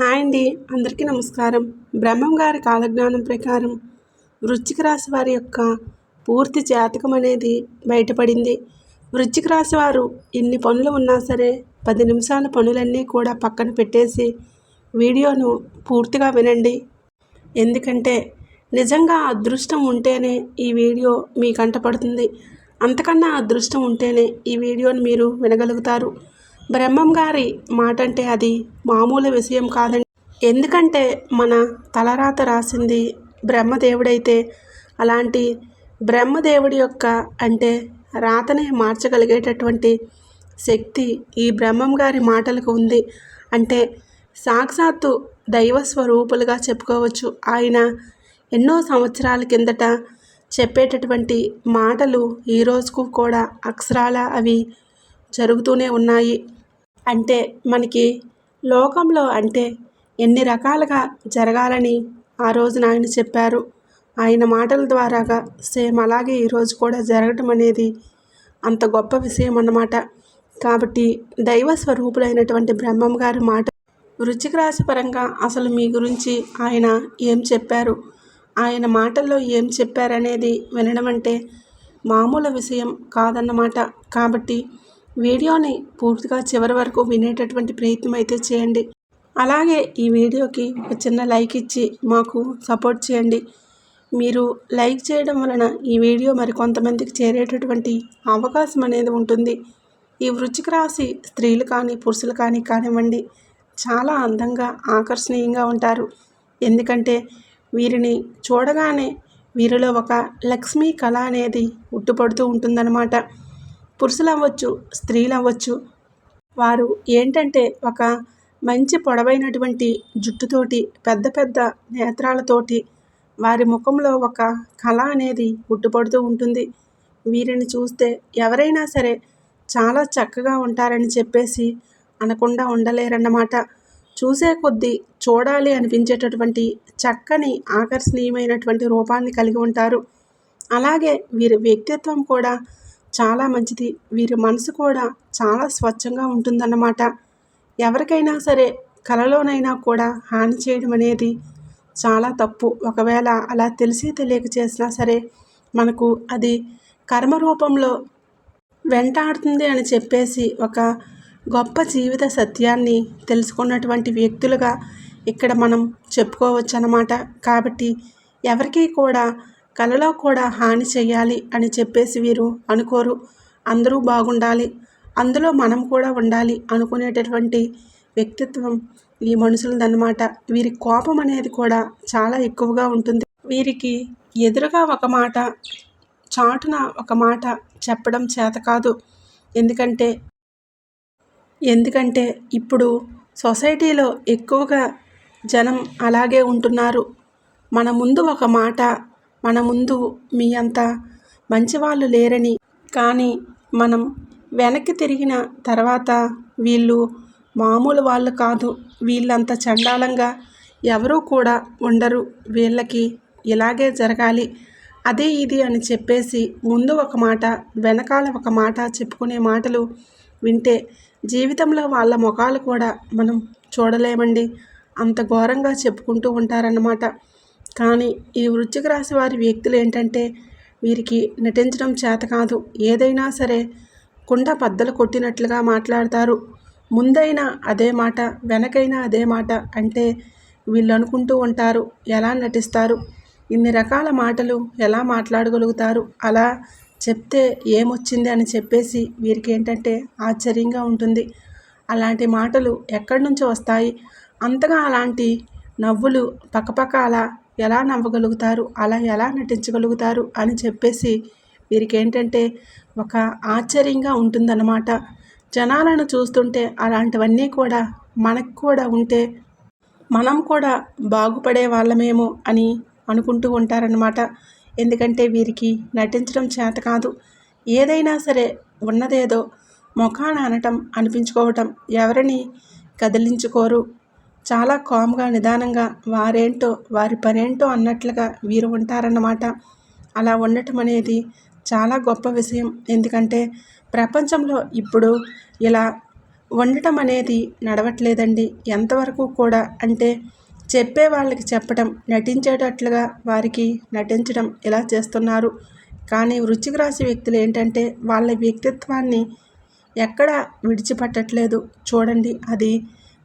Hi అండి. అందరికీ నమస్కారం. బ్రహ్మం గారి కాలజ్ఞానం ప్రకారం వృశ్చిక రాశి వారి యొక్క పూర్తి జాతకం అనేది బయటపడింది. వృశ్చిక రాశి వారు ఎన్ని పనులు ఉన్నా సరే పది నిమిషాల పనులన్నీ కూడా పక్కన పెట్టేసి వీడియోను పూర్తిగా వినండి. ఎందుకంటే నిజంగా అదృష్టం ఉంటేనే ఈ వీడియో మీ కంటపడుతుంది అంతకన్నా అదృష్టం ఉంటేనే ఈ వీడియోని మీరు వినగలుగుతారు. బ్రహ్మం గారి మాట అంటే అది మామూలు విషయం కాదండి. ఎందుకంటే మన తలరాత రాసింది బ్రహ్మదేవుడైతే అలాంటి బ్రహ్మదేవుడి యొక్క అంటే రాతనే మార్చగలిగేటటువంటి శక్తి ఈ బ్రహ్మం గారి మాటలకు ఉంది. అంటే సాక్షాత్తు దైవ స్వరూపులుగా చెప్పుకోవచ్చు. ఆయన ఎన్నో సంవత్సరాల కిందట చెప్పేటటువంటి మాటలు ఈ రోజుకు కూడా అక్షరాల అవి జరుగుతూనే ఉన్నాయి. అంటే మనకి లోకంలో అంటే ఎన్ని రకాలుగా జరగాలని ఆ రోజున ఆయన చెప్పారు. ఆయన మాటల ద్వారాగా సేమ్ అలాగే ఈరోజు కూడా జరగటం అనేది అంత గొప్ప విషయం అన్నమాట. కాబట్టి దైవ స్వరూపులైనటువంటి బ్రహ్మం గారి మాట వృచ్చిక రాశి పరంగా అసలు మీ గురించి ఆయన ఏం చెప్పారు? ఆయన మాటల్లో ఏం చెప్పారనేది వినడం అంటే మామూలు విషయం కాదన్నమాట. కాబట్టి వీడియోని పూర్తిగా చివరి వరకు వినేటటువంటి ప్రయత్నం అయితే చేయండి. అలాగే ఈ వీడియోకి ఒక చిన్న లైక్ ఇచ్చి మాకు సపోర్ట్ చేయండి. మీరు లైక్ చేయడం వలన ఈ వీడియో మరి కొంతమందికి చేరేటటువంటి అవకాశం అనేది ఉంటుంది. ఈ వృచ్చిక రాశి స్త్రీలు కానీ పురుషులు కానీ కానివ్వండి చాలా అందంగా ఆకర్షణీయంగా ఉంటారు. ఎందుకంటే వీరిని చూడగానే వీరిలో ఒక లక్ష్మీ కళ అనేది ఉట్టుపడుతూ ఉంటుందన్నమాట. పురుషులు అవ్వచ్చు స్త్రీలు అవ్వచ్చు వారు ఏంటంటే ఒక మంచి పొడవైనటువంటి జుట్టుతోటి పెద్ద పెద్ద నేత్రాలతోటి వారి ముఖంలో ఒక కళ అనేది ఉట్టుపడుతూ ఉంటుంది. వీరిని చూస్తే ఎవరైనా సరే చాలా చక్కగా ఉంటారని చెప్పేసి అనకుండా ఉండలేరన్నమాట. చూసే కొద్దీ చూడాలి అనిపించేటటువంటి చక్కని ఆకర్షణీయమైనటువంటి రూపాన్ని కలిగి ఉంటారు. అలాగే వీరి వ్యక్తిత్వం కూడా చాలా మంచిది. వీరి మనసు కూడా చాలా స్వచ్ఛంగా ఉంటుందన్నమాట. ఎవరికైనా సరే కలలోనైనా కూడా హాని చేయడం అనేది చాలా తప్పు. ఒకవేళ అలా తెలిసి తెలియక చేసినా సరే మనకు అది కర్మ రూపంలో వెంటాడుతుంది అని చెప్పేసి ఒక గొప్ప జీవిత సత్యాన్ని తెలుసుకున్నటువంటి వ్యక్తులుగా ఇక్కడ మనం చెప్పుకోవచ్చు అన్నమాట కాబట్టి ఎవరికీ కూడా కలలో కూడా హాని చేయాలి అని చెప్పేసి వీరు అనుకోరు. అందరూ బాగుండాలి. అందులో మనం కూడా ఉండాలి అనుకునేటటువంటి వ్యక్తిత్వం ఈ మనుషులదన్నమాట. వీరి కోపం అనేది కూడా చాలా ఎక్కువగా ఉంటుంది. వీరికి ఎదురుగా ఒక మాట చాటున ఒక మాట చెప్పడం చేత కాదు. ఎందుకంటే ఎందుకంటే ఇప్పుడు సొసైటీలో ఎక్కువగా జనం అలాగే ఉంటున్నారు. మన ముందు ఒక మాట మన ముందు మీ అంత మంచివాళ్ళు లేరని. కానీ మనం వెనక్కి తిరిగిన తర్వాత వీళ్ళు మామూలు వాళ్ళు కాదు. వీళ్ళంత చండాలంగా ఎవరూ కూడా ఉండరు. వీళ్ళకి ఇలాగే జరగాలి. అదే ఇది అని చెప్పేసి ముందు ఒక మాట వెనకాల ఒక మాట చెప్పుకునే మాటలు వింటే జీవితంలో వాళ్ళ ముఖాలు కూడా మనం చూడలేమండి. అంత ఘోరంగా చెప్పుకుంటూ ఉంటారన్నమాట. కానీ ఈ వృశ్చిక రాశి వారి వ్యక్తులు ఏంటంటే వీరికి నటించడం చేత కాదు. ఏదైనా సరే కుండ పద్దలు కొట్టినట్లుగా మాట్లాడతారు. ముందైనా అదే మాట వెనకైనా అదే మాట అంటే వీళ్ళు అనుకుంటూ ఉంటారు. ఎలా నటిస్తారు? ఇన్ని రకాల మాటలు ఎలా మాట్లాడగలుగుతారు? అలా చెప్తే ఏమొచ్చింది అని చెప్పేసి వీరికి ఏంటంటే ఆశ్చర్యంగా ఉంటుంది. అలాంటి మాటలు ఎక్కడి నుంచి వస్తాయి? అంతగా అలాంటి నవ్వులు పక్కపక్క అలా ఎలా నవ్వగలుగుతారు? అలా ఎలా నటించగలుగుతారు? అని చెప్పేసి వీరికి ఏంటంటే ఒక ఆశ్చర్యంగా ఉంటుందన్నమాట. జనాలను చూస్తుంటే అలాంటివన్నీ కూడా మనకు కూడా ఉంటే మనం కూడా బాగుపడే వాళ్ళమేమో అని అనుకుంటూ ఉంటారనమాట ఎందుకంటే వీరికి నటించడం చేత కాదు. ఏదైనా సరే ఉన్నదేదో ముఖాన అనటం అనిపించుకోవటం ఎవరిని కదిలించుకోరు. చాలా కామ్గా నిదానంగా వారేంటో వారి పనేంటో అన్నట్లుగా వీరు ఉంటారన్నమాట. అలా ఉండటం అనేది చాలా గొప్ప విషయం. ఎందుకంటే ప్రపంచంలో ఇప్పుడు ఇలా ఉండటం అనేది నడవట్లేదండి. ఎంతవరకు కూడా అంటే చెప్పే వాళ్ళకి చెప్పడం నటించేటట్లుగా వారికి నటించడం ఇలా చేస్తున్నారు. కానీ వృచ్చిక రాశి వ్యక్తులు ఏంటంటే వాళ్ళ వ్యక్తిత్వాన్ని ఎక్కడ విడిచిపెట్టట్లేదు. చూడండి అది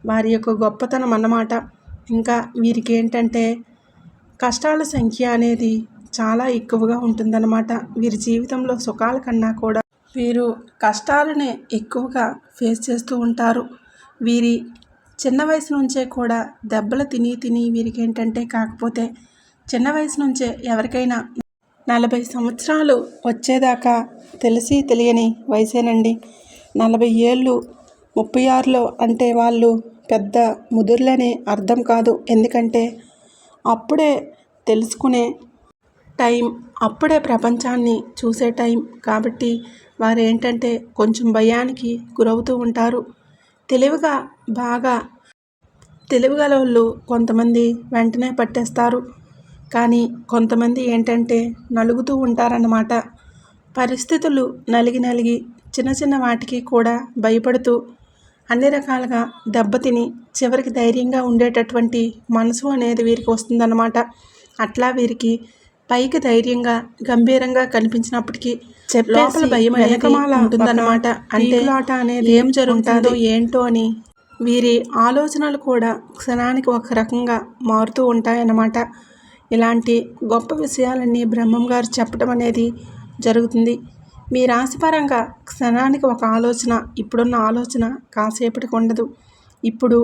వారి యొక్క గొప్పతనం అన్నమాట. ఇంకా వీరికి ఏంటంటే కష్టాల సంఖ్య అనేది చాలా ఎక్కువగా ఉంటుందన్నమాట. వీరి జీవితంలో సుఖాల కన్నా కూడా వీరు కష్టాలనే ఎక్కువగా ఫేస్ చేస్తూ ఉంటారు. వీరి చిన్న వయసు నుంచే కూడా దెబ్బలు తిని తిని వీరికి ఏంటంటే కాకపోతే చిన్న వయసు నుంచే ఎవరికైనా నలభై సంవత్సరాలు వచ్చేదాకా తెలిసి తెలియని వయసేనండి. నలభై ఏళ్ళు ముప్పై ఆరులో అంటే వాళ్ళు పెద్ద ముదుర్లనే అర్థం కాదు. ఎందుకంటే అప్పుడే తెలుసుకునే టైం అప్పుడే ప్రపంచాన్ని చూసే టైం కాబట్టి వారు ఏంటంటే కొంచెం భయానికి గురవుతూ ఉంటారు. తెలివిగా బాగా తెలివిగల వాళ్ళు కొంతమంది వెంటనే పట్టేస్తారు. కానీ కొంతమంది ఏంటంటే నలుగుతూ ఉంటారన్నమాట. పరిస్థితులు నలిగి నలిగి చిన్న చిన్న వాటికి కూడా భయపడుతూ అన్ని రకాలుగా దెబ్బతిని చివరికి ధైర్యంగా ఉండేటటువంటి మనసు అనేది వీరికి వస్తుందన్నమాట. అట్లా వీరికి పైకి ధైర్యంగా గంభీరంగా కనిపించినప్పటికీ చెప్పేసి భయం వెనకమాల ఉంటుందన్నమాట. అంటే అనేది ఏం జరుగుతుందో ఏంటో అని వీరి ఆలోచనలు కూడా క్షణానికి ఒక రకంగా మారుతూ ఉంటాయన్నమాట. ఇలాంటి గొప్ప విషయాలన్నీ బ్రహ్మం గారు చెప్పడం అనేది జరుగుతుంది. మీ రాశిపరంగా క్షణానికి ఒక ఆలోచన ఇప్పుడున్న ఆలోచన కాసేపటికి ఉండదు. ఇప్పుడు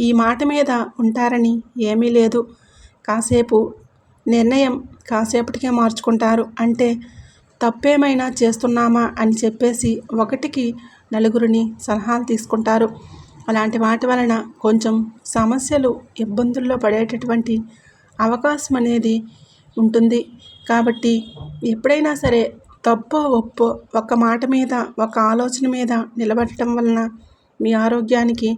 ఈ మాట మీద ఉంటారని ఏమీ లేదు. కాసేపు నిర్ణయం కాసేపటికే మార్చుకుంటారు. అంటే తప్పేమైనా చేస్తున్నామా అని చెప్పేసి ఒకటికి నలుగురిని సలహాలు తీసుకుంటారు. అలాంటి వాటి వలన కొంచెం సమస్యలు ఇబ్బందుల్లో పడేటటువంటి అవకాశం అనేది ఉంటుంది. కాబట్టి ఎప్పుడైనా సరే తప్పో ఒప్పో ఒక మాట మీద ఒక ఆలోచన మీద నిలబడటం వలన మీ ఆరోగ్యానికి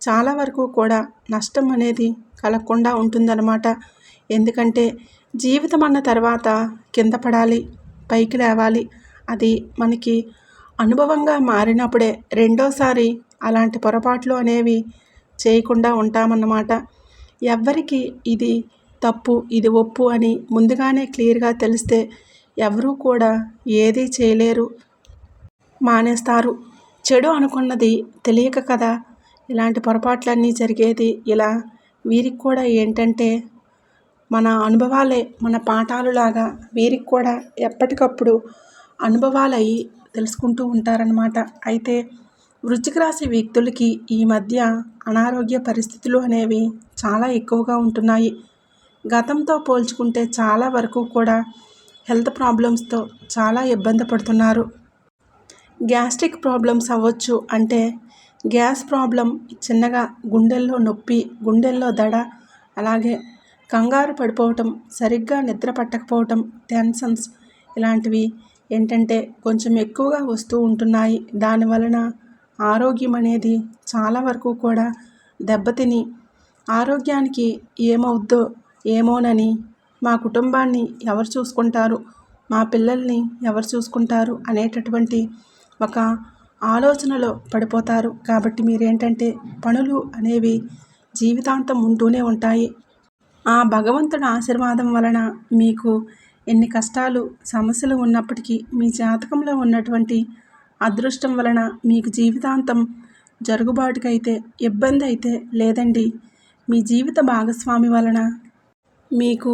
చాలా వరకు కూడా నష్టం అనేది కలగకుండా ఉంటుందన్నమాట. ఎందుకంటే జీవితం అన్న తర్వాత కింద పడాలి పైకి లేవాలి. అది మనకి అనుభవంగా మారినప్పుడే రెండోసారి అలాంటి పొరపాట్లు అనేవి చేయకుండా ఉంటామన్నమాట. ఎవ్వరికి ఇది తప్పు ఇది ఒప్పు అని ముందుగానే క్లియర్గా తెలిస్తే ఎవరూ కూడా ఏదీ చేయలేరు. మానేస్తారు. చెడు అనుకున్నది తెలియక కదా ఇలాంటి పొరపాట్లన్నీ జరిగేది ఇలా. వీరికి కూడా ఏంటంటే మన అనుభవాలే మన పాఠాలులాగా వీరికి కూడా ఎప్పటికప్పుడు అనుభవాలయ్యి తెలుసుకుంటూ ఉంటారనమాట అయితే వృశ్చిక రాశి వ్యక్తులకి ఈ మధ్య అనారోగ్య పరిస్థితులు అనేవి చాలా ఎక్కువగా ఉంటున్నాయి. గతంతో పోల్చుకుంటే చాలా వరకు కూడా హెల్త్ ప్రాబ్లమ్స్తో చాలా ఇబ్బంది పడుతున్నారు. గ్యాస్ట్రిక్ ప్రాబ్లమ్స్ అవ్వచ్చు అంటే గ్యాస్ ప్రాబ్లం చిన్నగా గుండెల్లో నొప్పి గుండెల్లో దడ అలాగే కంగారు పడిపోవటం సరిగ్గా నిద్ర పట్టకపోవటం టెన్షన్స్ ఇలాంటివి ఏంటంటే కొంచెం ఎక్కువగా వస్తూ ఉంటున్నాయి. దానివలన ఆరోగ్యం అనేది చాలా వరకు కూడా దెబ్బతిని ఆరోగ్యానికి ఏమవుద్దో ఏమోనని మా కుటుంబాన్ని ఎవరు చూసుకుంటారు? మా పిల్లల్ని ఎవరు చూసుకుంటారు? అనేటటువంటి ఒక ఆలోచనలో పడిపోతారు. కాబట్టి మీరేంటంటే పనులు అనేవి జీవితాంతం ఉంటూనే ఉంటాయి. ఆ భగవంతుడి ఆశీర్వాదం వలన మీకు ఎన్ని కష్టాలు సమస్యలు ఉన్నప్పటికీ మీ జాతకంలో ఉన్నటువంటి అదృష్టం వలన మీకు జీవితాంతం జరుగుబాటుకైతే ఇబ్బంది అయితే లేదండి. మీ జీవిత భాగస్వామి వలన మీకు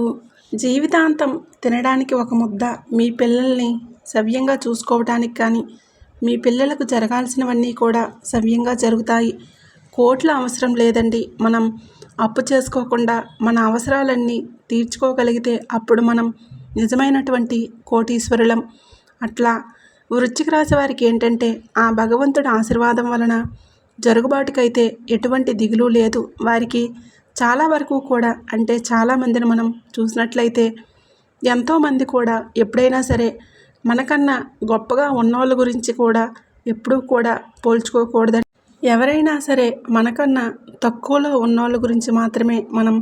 జీవితాంతం తినడానికి ఒక ముద్ద మీ పిల్లల్ని సవ్యంగా చూసుకోవటానికి కానీ మీ పిల్లలకు జరగాల్సినవన్నీ కూడా సవ్యంగా జరుగుతాయి. కోట్ల అవసరం లేదండి. మనం అప్పు చేసుకోకుండా మన అవసరాలన్నీ తీర్చుకోగలిగితే అప్పుడు మనం నిజమైనటువంటి కోటీశ్వరులం. అట్లా వృశ్చిక రాశి వారికి ఏంటంటే ఆ భగవంతుడి ఆశీర్వాదం వలన జరుగుబాటుకైతే ఎటువంటి దిగులు లేదు. వారికి చాలా వరకు కూడా అంటే చాలామందిని మనం చూసినట్లయితే ఎంతోమంది కూడా ఎప్పుడైనా సరే మనకన్నా గొప్పగా ఉన్నోళ్ళ గురించి కూడా ఎప్పుడూ కూడా పోల్చుకోకూడదని ఎవరైనా సరే మనకన్నా తక్కువలో ఉన్నోళ్ళ గురించి మాత్రమే మనం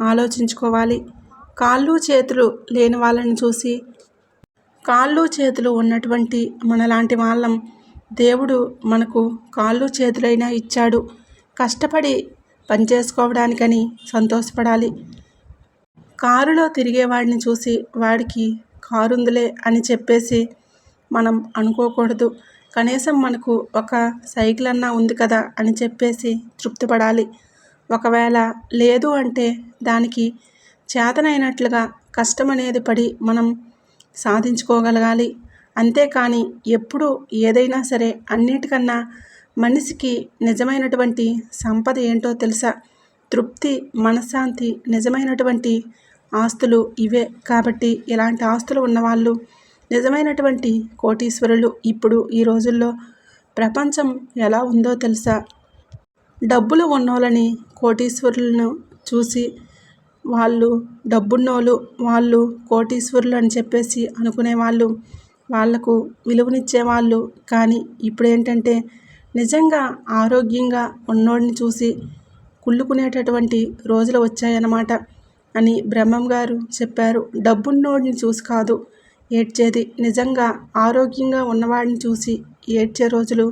ఆలోచించుకోవాలి. కాళ్ళు చేతులు లేని వాళ్ళని చూసి కాళ్ళు చేతులు ఉన్నటువంటి మనలాంటి వాళ్ళం దేవుడు మనకు కాళ్ళు చేతులైనా ఇచ్చాడు. కష్టపడి పనిచేసుకోవడానికని సంతోషపడాలి. కారులో తిరిగేవాడిని చూసి వాడికి కారుందిలే అని చెప్పేసి మనం అనుకోకూడదు. కనీసం మనకు ఒక సైకిల్ అన్నా ఉంది కదా అని చెప్పేసి తృప్తిపడాలి. ఒకవేళ లేదు అంటే దానికి చేతనైనట్లుగా కష్టం అనేది పడి మనం సాధించుకోగలగాలి. అంతేకాని ఎప్పుడు ఏదైనా సరే అన్నిటికన్నా మనిషికి నిజమైనటువంటి సంపద ఏంటో తెలుసా? తృప్తి మనశ్శాంతి నిజమైనటువంటి ఆస్తులు ఇవే. కాబట్టి ఇలాంటి ఆస్తులు ఉన్నవాళ్ళు నిజమైనటువంటి కోటీశ్వరులు ఇప్పుడు ఈ రోజుల్లో ప్రపంచం ఎలా ఉందో తెలుసా? డబ్బులు ఉన్నోళ్ళని కోటీశ్వరులను చూసి వాళ్ళు డబ్బున్నోళ్ళు వాళ్ళు కోటీశ్వరులు అని చెప్పేసి అనుకునే వాళ్ళు వాళ్ళకు విలువనిచ్చే వాళ్ళు కానీ ఇప్పుడు ఏంటంటే నిజంగా ఆరోగ్యంగా ఉన్నోడిని చూసి కుళ్ళుకునేటటువంటి రోజులు వచ్చాయన్నమాట అని బ్రహ్మం గారు చెప్పారు. డబ్బున్నోడిని చూసి కాదు ఏడ్చేది నిజంగా ఆరోగ్యంగా ఉన్నవాడిని చూసి ఏడ్చే రోజులు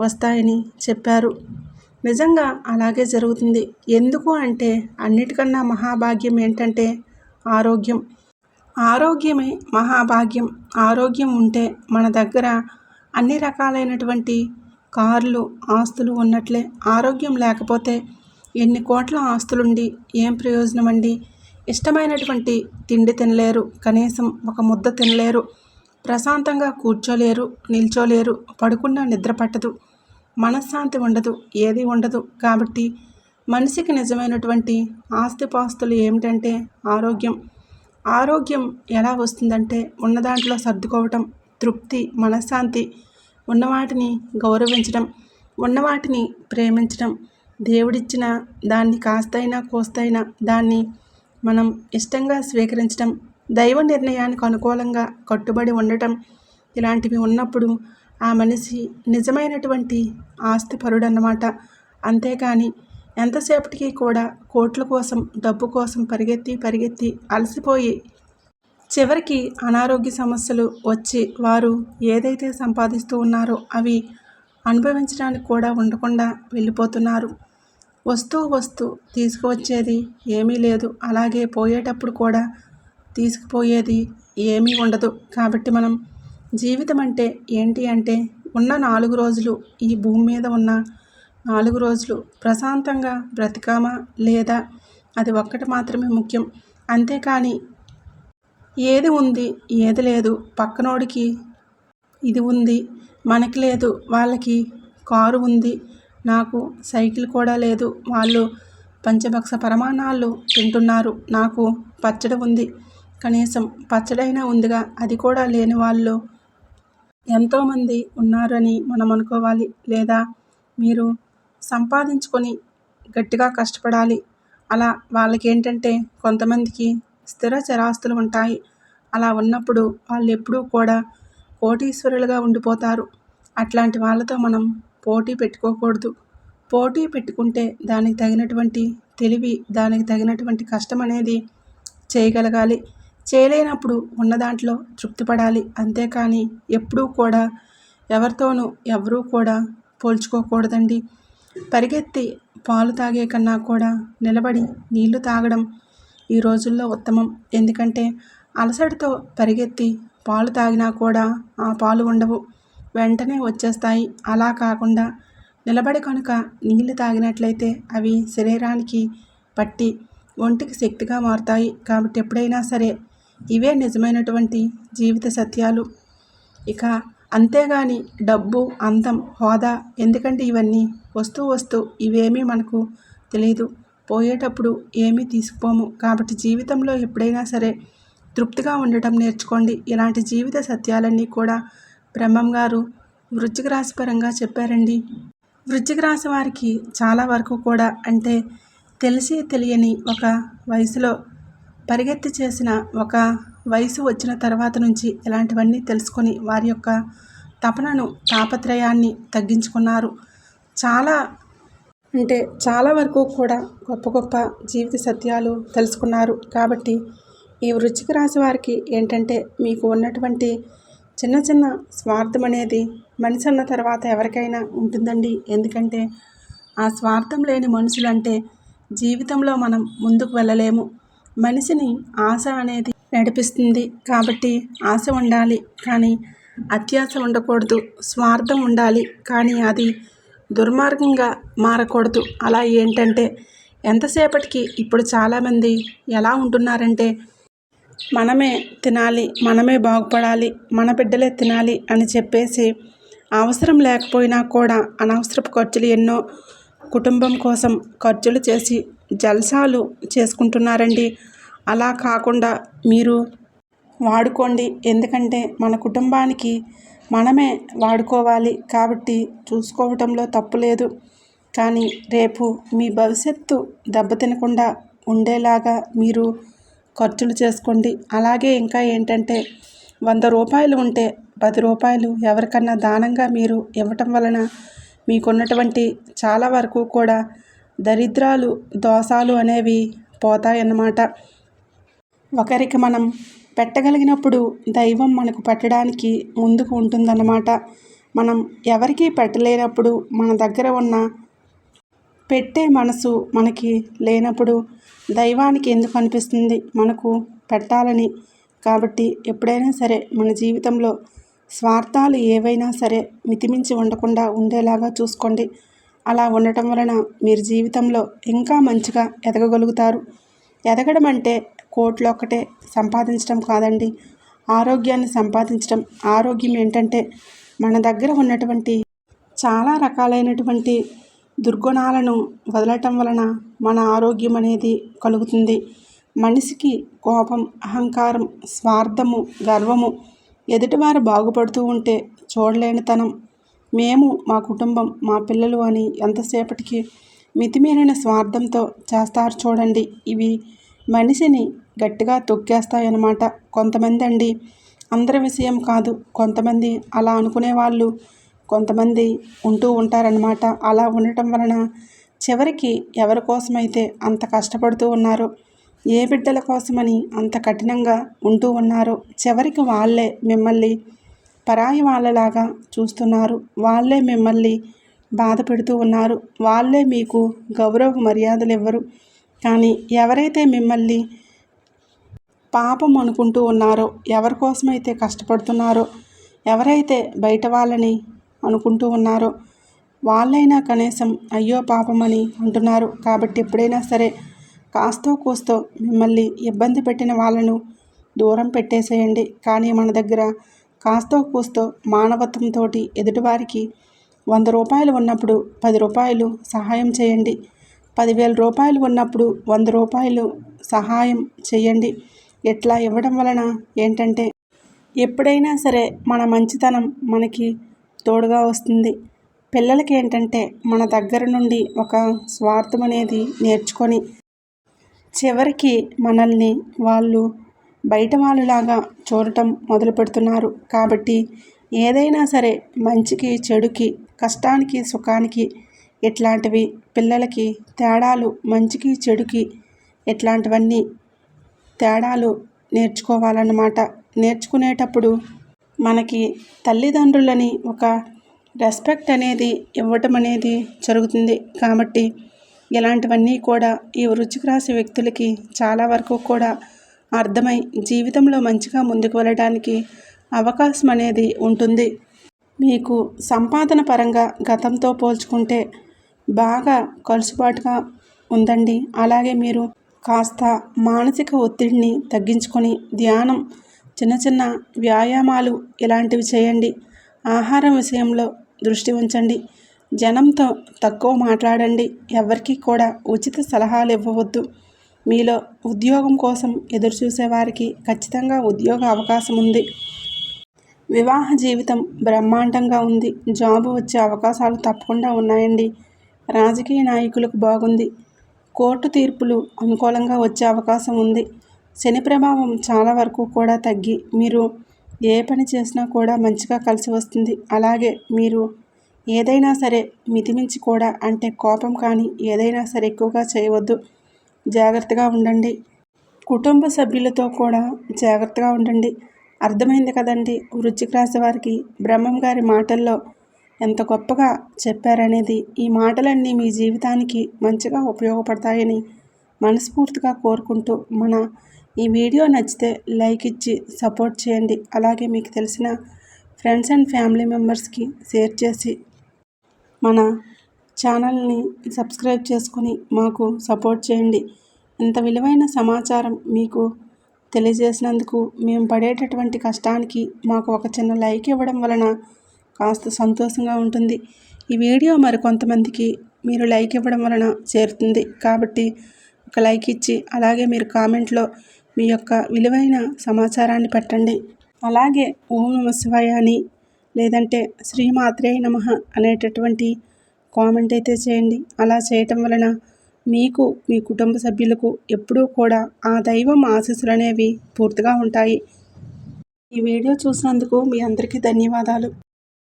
వస్తాయని చెప్పారు. నిజంగా అలాగే జరుగుతుంది. ఎందుకు అంటే అన్నిటికన్నా మహాభాగ్యం ఏంటంటే ఆరోగ్యం. ఆరోగ్యమే మహాభాగ్యం. ఆరోగ్యం ఉంటే మన దగ్గర అన్ని రకాలైనటువంటి కార్లు ఆస్తులు ఉన్నట్లే ఆరోగ్యం లేకపోతే ఎన్ని కోట్ల ఆస్తులుండి ఏం ప్రయోజనం అండి ఇష్టమైనటువంటి తిండి తినలేరు కనీసం ఒక ముద్ద తినలేరు ప్రశాంతంగా కూర్చోలేరు నిల్చోలేరు పడుకున్నా నిద్ర పట్టదు మనశ్శాంతి ఉండదు ఏది ఉండదు కాబట్టి మనిషికి నిజమైనటువంటి ఆస్తిపాస్తులు ఏమిటంటే ఆరోగ్యం. ఆరోగ్యం ఎలా వస్తుందంటే ఉన్న దాంట్లో సర్దుకోవటం తృప్తి మనశ్శాంతి ఉన్నవాటిని గౌరవించడం ఉన్నవాటిని ప్రేమించడం దేవుడిచ్చిన దాన్ని కాస్తైనా కోస్తైనా దాన్ని మనం ఇష్టంగా స్వీకరించడం దైవ నిర్ణయానికి అనుకూలంగా కట్టుబడి ఉండటం ఇలాంటివి ఉన్నప్పుడు ఆ మనిషి నిజమైనటువంటి ఆస్తిపరుడు అన్నమాట అంతేకాని ఎంతసేపటికి కూడా కోట్ల కోసం డబ్బు కోసం పరిగెత్తి పరిగెత్తి అలసిపోయి చివరికి అనారోగ్య సమస్యలు వచ్చి వారు ఏదైతే సంపాదిస్తూ ఉన్నారో అవి అనుభవించడానికి కూడా ఉండకుండా వెళ్ళిపోతున్నారు. వస్తూ వస్తూ తీసుకువచ్చేది ఏమీ లేదు. అలాగే పోయేటప్పుడు కూడా తీసుకుపోయేది ఏమీ ఉండదు. కాబట్టి మనం జీవితం అంటే ఏంటి అంటే ఉన్న నాలుగు రోజులు ఈ భూమి మీద ఉన్న నాలుగు రోజులు ప్రశాంతంగా బ్రతికామా లేదా? అది ఒక్కటి మాత్రమే ముఖ్యం. అంతేకాని ఏది ఉంది ఏది లేదు. పక్కనోడికి ఇది ఉంది మనకి లేదు. వాళ్ళకి కారు ఉంది నాకు సైకిల్ కూడా లేదు. వాళ్ళు పంచభక్ష పరమాణాలు తింటున్నారు. నాకు పచ్చడి ఉంది. కనీసం పచ్చడైనా ఉందిగా. అది కూడా లేని వాళ్ళు ఎంతోమంది ఉన్నారని మనం అనుకోవాలి. లేదా మీరు సంపాదించుకొని గట్టిగా కష్టపడాలి. అలా వాళ్ళకి ఏంటంటే కొంతమందికి స్థిర చరాస్తులు ఉంటాయి. అలా ఉన్నప్పుడు వాళ్ళు ఎప్పుడూ కూడా కోటీశ్వరులుగా ఉండిపోతారు. అట్లాంటి వాళ్ళతో మనం పోటీ పెట్టుకోకూడదు. పోటీ పెట్టుకుంటే దానికి తగినటువంటి తెలివి దానికి తగినటువంటి కష్టం అనేది చేయగలగాలి. చేయలేనప్పుడు ఉన్న దాంట్లో తృప్తిపడాలి. అంతేకాని ఎప్పుడూ కూడా ఎవరితోనూ ఎవరూ కూడా పోల్చుకోకూడదండి. పరిగెత్తి పాలు తాగే కన్నా కూడా నిలబడి నీళ్ళు తాగడం ఈ రోజుల్లో ఉత్తమం. ఎందుకంటే అలసటతో పరిగెత్తి పాలు తాగినా కూడా ఆ పాలు ఉండవు. వెంటనే వచ్చేస్తాయి. అలా కాకుండా నిలబడి కనుక నీళ్ళు తాగినట్లయితే అవి శరీరానికి పట్టి ఒంటికి శక్తిగా మారుతాయి. కాబట్టి ఎప్పుడైనా సరే ఇవే నిజమైనటువంటి జీవిత సత్యాలు. ఇక అంతేగాని డబ్బు అందం హోదా ఎందుకంటే ఇవన్నీ వస్తూ వస్తూ ఇవేమీ మనకు తెలియదు పోయేటప్పుడు ఏమీ తీసుకుపోము కాబట్టి జీవితంలో ఎప్పుడైనా సరే తృప్తిగా ఉండటం నేర్చుకోండి. ఇలాంటి జీవిత సత్యాలన్నీ కూడా బ్రహ్మం గారు వృశ్చిక రాశి పరంగా చెప్పారండి. వృశ్చిక రాశి వారికి చాలా వరకు కూడా అంటే తెలిసి తెలియని ఒక వయసులో పరిగెత్తి చేసిన ఒక వయసు వచ్చిన తర్వాత నుంచి ఇలాంటివన్నీ తెలుసుకొని వారి యొక్క తపనను తాపత్రయాన్ని తగ్గించుకున్నారు. చాలా అంటే చాలా వరకు కూడా గొప్ప గొప్ప జీవిత సత్యాలు తెలుసుకున్నారు. కాబట్టి ఈ వృశ్చిక రాశి వారికి ఏంటంటే మీకు ఉన్నటువంటి చిన్న చిన్న స్వార్థం అనేది మనిషి అన్న తర్వాత ఎవరికైనా ఉంటుందండి. ఎందుకంటే ఆ స్వార్థం లేని మనుషులంటే జీవితంలో మనం ముందుకు వెళ్ళలేము. మనిషిని ఆశ అనేది నడిపిస్తుంది. కాబట్టి ఆశ ఉండాలి. కానీ అత్యాశ ఉండకూడదు. స్వార్థం ఉండాలి. కానీ అది దుర్మార్గంగా మారకూడదు. అలా ఏంటంటే ఎంతసేపటికి ఇప్పుడు చాలామంది ఎలా ఉంటున్నారంటే మనమే తినాలి మనమే బాగుపడాలి మన బిడ్డలే తినాలి అని చెప్పేసి అవసరం లేకపోయినా కూడా అనవసరపు ఖర్చులు ఎన్నో కుటుంబం కోసం ఖర్చులు చేసి జల్సాలు చేసుకుంటున్నారండి. అలా కాకుండా మీరు వాడుకోండి. ఎందుకంటే మన కుటుంబానికి మనమే వాడుకోవాలి కాబట్టి చూసుకోవటంలో తప్పు లేదు. కానీ రేపు మీ భవిష్యత్తు దెబ్బతినకుండా ఉండేలాగా మీరు ఖర్చులు చేసుకోండి. అలాగే ఇంకా ఏంటంటే వంద రూపాయలు ఉంటే పది రూపాయలు ఎవరికన్నా దానంగా మీరు ఇవ్వటం వలన మీకున్నటువంటి చాలా వరకు కూడా దరిద్రాలు దోషాలు అనేవి పోతాయన్నమాట. ఒకరికి మనం పెట్టగలిగినప్పుడు దైవం మనకు పెట్టడానికి ముందుకు ఉంటుందన్నమాట. మనం ఎవరికీ పెట్టలేనప్పుడు మన దగ్గర ఉన్న పెట్టే మనసు మనకి లేనప్పుడు దైవానికి ఎందుకు అనిపిస్తుంది? మనకు పెట్టాలని. కాబట్టి ఎప్పుడైనా సరే మన జీవితంలో స్వార్థాలు ఏవైనా సరే మితిమించి ఉండకుండా ఉండేలాగా చూసుకోండి. అలా ఉండటం వలన మీరు జీవితంలో ఇంకా మంచిగా ఎదగగలుగుతారు. ఎదగడం అంటే కోట్లు ఒక్కటే సంపాదించడం కాదండి. ఆరోగ్యాన్ని సంపాదించడం ఆరోగ్యం ఏంటంటే మన దగ్గర ఉన్నటువంటి చాలా రకాలైనటువంటి దుర్గుణాలను వదలటం వలన మన ఆరోగ్యం అనేది కలుగుతుంది. మనిషికి కోపం అహంకారం స్వార్థము గర్వము ఎదుటివారు బాగుపడుతూ ఉంటే చూడలేనితనం. మేము మా కుటుంబం మా పిల్లలు అని ఎంతసేపటికి మితిమీరిన స్వార్థంతో చేస్తారు చూడండి. ఇవి మనిషిని గట్టిగా తొక్కేస్తాయన్నమాట. కొంతమంది అండి అందరి విషయం కాదు. కొంతమంది అలా అనుకునే వాళ్ళు కొంతమంది ఉంటూ ఉంటారనమాట అలా ఉండటం వలన చివరికి ఎవరి కోసమైతే అంత కష్టపడుతూ ఉన్నారో ఏ బిడ్డల కోసమని అంత కఠినంగా ఉంటూ ఉన్నారో చివరికి వాళ్ళే మిమ్మల్ని పరాయి వాళ్ళలాగా చూస్తున్నారు. వాళ్ళే మిమ్మల్ని బాధ పెడుతూ ఉన్నారు. వాళ్ళే మీకు గౌరవ మర్యాదలు ఇవ్వరు కానీ ఎవరైతే మిమ్మల్ని పాపం అనుకుంటూ ఉన్నారో? ఎవరి కోసమైతే కష్టపడుతున్నారో? ఎవరైతే బయట వాళ్ళని అనుకుంటూ ఉన్నారో? వాళ్ళైనా కనీసం అయ్యో పాపమని అంటున్నారు. కాబట్టి ఎప్పుడైనా సరే కాస్తో కూస్తో మిమ్మల్ని ఇబ్బంది పెట్టిన వాళ్ళను దూరం పెట్టేసేయండి. కానీ మన దగ్గర కాస్తో కూస్తో మానవత్వంతో ఎదుటివారికి వంద రూపాయలు ఉన్నప్పుడు పది రూపాయలు సహాయం చేయండి. పదివేల రూపాయలు ఉన్నప్పుడు వంద రూపాయలు సహాయం చేయండి. ఇట్లా ఇవ్వడం వలన ఏంటంటే ఎప్పుడైనా సరే మన మంచితనం మనకి తోడుగా వస్తుంది. పిల్లలకి ఏంటంటే మన దగ్గర నుండి ఒక స్వార్థం అనేది నేర్చుకొని చివరికి మనల్ని వాళ్ళు బయట వాళ్ళలాగా చూడటం మొదలు పెడుతున్నారు. కాబట్టి ఏదైనా సరే మంచికి చెడుకి కష్టానికి సుఖానికి ఇట్లాంటివి పిల్లలకి తేడాలు మంచికి చెడుకి ఇట్లాంటివన్నీ తేడాలు నేర్చుకోవాలన్నమాట. నేర్చుకునేటప్పుడు మనకి తల్లిదండ్రులని ఒక రెస్పెక్ట్ అనేది ఇవ్వటం అనేది జరుగుతుంది. కాబట్టి ఇలాంటివన్నీ కూడా ఈ వృచ్చిక రాశి వ్యక్తులకి చాలా వరకు కూడా అర్థమై జీవితంలో మంచిగా ముందుకు వెళ్ళడానికి అవకాశం అనేది ఉంటుంది. మీకు సంపాదన పరంగా గతంతో పోల్చుకుంటే బాగా కలుసుబాటుగా ఉందండి. అలాగే మీరు కాస్త మానసిక ఒత్తిడిని తగ్గించుకొని ధ్యానం చిన్న చిన్న వ్యాయామాలు ఇలాంటివి చేయండి. ఆహారం విషయంలో దృష్టి ఉంచండి. జనంతో తక్కువ మాట్లాడండి. ఎవరికీ కూడా ఉచిత సలహాలు ఇవ్వవద్దు. మీలో ఉద్యోగం కోసం ఎదురుచూసేవారికి ఖచ్చితంగా ఉద్యోగ అవకాశం ఉంది. వివాహ జీవితం బ్రహ్మాండంగా ఉంది. జాబు వచ్చే అవకాశాలు తప్పకుండా ఉన్నాయండి. రాజకీయ నాయకులకు బాగుంది. కోర్టు తీర్పులు అనుకూలంగా వచ్చే అవకాశం ఉంది. శని ప్రభావం చాలా వరకు కూడా తగ్గి మీరు ఏ పని చేసినా కూడా మంచిగా కలిసి వస్తుంది. అలాగే మీరు ఏదైనా సరే మితిమించి కూడా అంటే కోపం కానీ ఏదైనా సరే ఎక్కువగా చేయవద్దు. జాగ్రత్తగా ఉండండి. కుటుంబ సభ్యులతో కూడా జాగ్రత్తగా ఉండండి. అర్థమైంది కదండి? వృచ్చిక రాశి వారికి బ్రహ్మం గారి మాటల్లో ఎంత గొప్పగా చెప్పారనేది ఈ మాటలన్నీ మీ జీవితానికి మంచిగా ఉపయోగపడతాయని మనస్ఫూర్తిగా కోరుకుంటూ మన ఈ వీడియో నచ్చితే లైక్ ఇచ్చి సపోర్ట్ చేయండి. అలాగే మీకు తెలిసిన ఫ్రెండ్స్ అండ్ ఫ్యామిలీ మెంబర్స్కి షేర్ చేసి మన ఛానల్ని సబ్స్క్రైబ్ చేసుకొని మాకు సపోర్ట్ చేయండి. ఇంత విలువైన సమాచారం మీకు తెలియజేసినందుకు మేము పడేటటువంటి కష్టానికి మాకు ఒక చిన్న లైక్ ఇవ్వడం వలన కాస్త సంతోషంగా ఉంటుంది. ఈ వీడియో మరి కొంతమందికి మీరు లైక్ ఇవ్వడం వలన చేరుతుంది. కాబట్టి ఒక లైక్ ఇచ్చి అలాగే మీరు కామెంట్లో మీ యొక్క విలువైన సమాచారాన్ని పెట్టండి. అలాగే ఓం నమ శివాయ అని లేదంటే శ్రీమాత్రే నమ అనేటటువంటి కామెంట్ అయితే చేయండి. అలా చేయటం వలన మీకు మీ కుటుంబ సభ్యులకు ఎప్పుడూ కూడా ఆ దైవం ఆశీస్సులు అనేవి పూర్తిగా ఉంటాయి. ఈ వీడియో చూసినందుకు మీ అందరికీ ధన్యవాదాలు.